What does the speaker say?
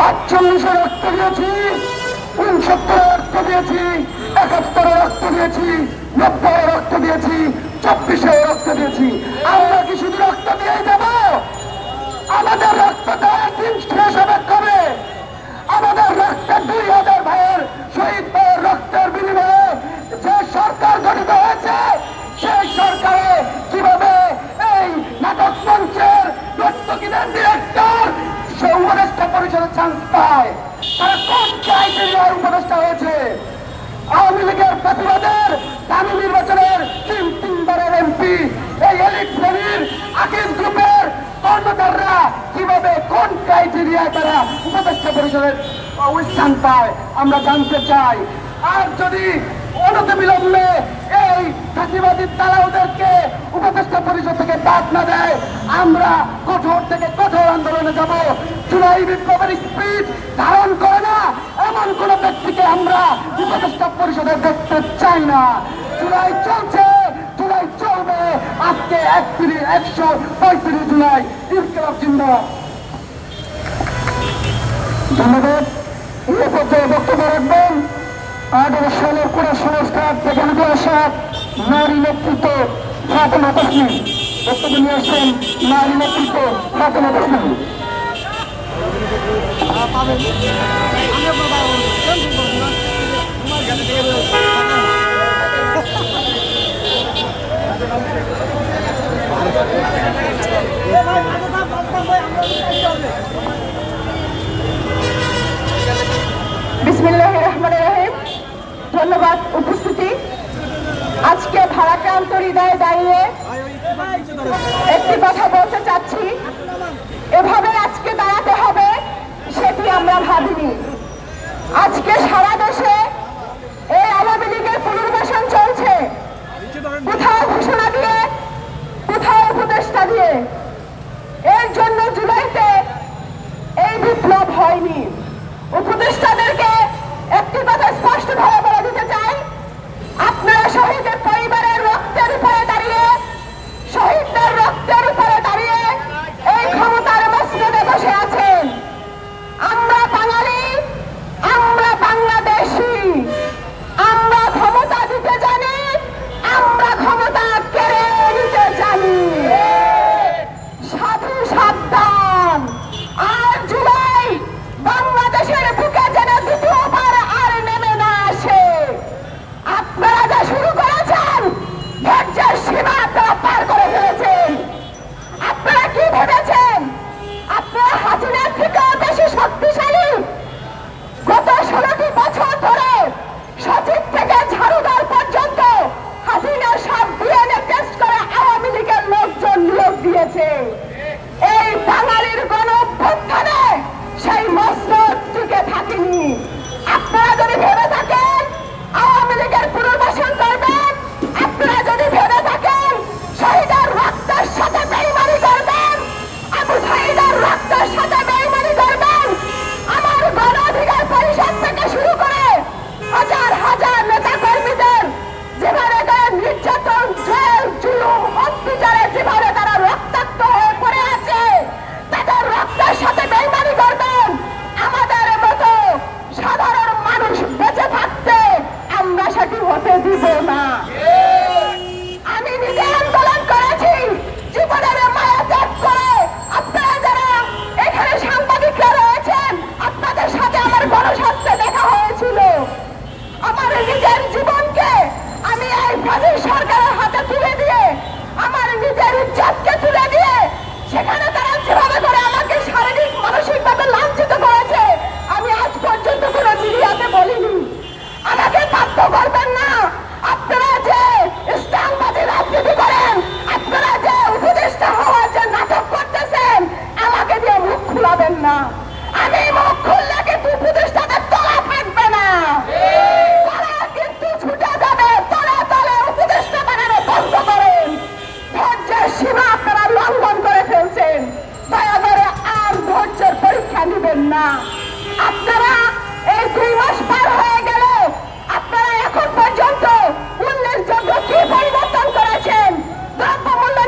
আটচল্লিশে রক্ত দিয়েছি উনসত্তরে রক্ত দিয়েছি একাত্তরে রক্ত দিয়েছি নব্বই রক্ত দিয়েছি চব্বিশে রক্ত দিয়েছি। আমরা কি শুধু রক্ত দিয়ে যাব আমাদের রক্ত পায় তারা কোন ক্রাইটেরিয়ার উপদেষ্টা হয়েছে? আওয়ামী লীগের প্রতিবাদের দামি নির্বাচনের তিন তিনবারের এমপি এই এলিট শ্রেণির আকিস গ্রুপের কর্মচাররা কীভাবে কোন ক্রাইটেরিয়ায় তারা উপদেষ্টা পরিষদের স্থান পায়, আমরা জানতে চাই। আর যদি অনতিবিলম্বে এই ফাঁসিবাদী তারা ওদেরকে উপদেষ্টা পরিষদ থেকে বাদ না দেয় আমরা কঠোর থেকে কঠোর আন্দোলনে যাব। জুলাই বিপ্লবের স্পিড ধারণ করে না। এমন কোন ব্যক্তিকে আমরা উপদেষ্টা পরিষদে দেখতে চাই না। জুলাই চলছে চলবে। আজকে একত্রিশ একশো পঁয়ত্রিশ জুলাই। ইনকলাব জিন্দাবাদ। ধন্যবাদ। বক্তব্য রাখবেন সালের কোন সংস্কার থেকে আসা নারী নেতৃত্ব ফাতেমা তসলিম। বক্তব্য নিয়ে আসছেন নারী নেতৃত্ব ফাতেমা তসলিম বিসমিল্লাহ রহমান রহিম। ধন্যবাদ উপস্থিতি। আজকে ভারাক্রান্ত হৃদয়ে দাঁড়িয়ে একটি কথা বলতে চাচ্ছি। এভাবে আজকে 还吗 Thank you.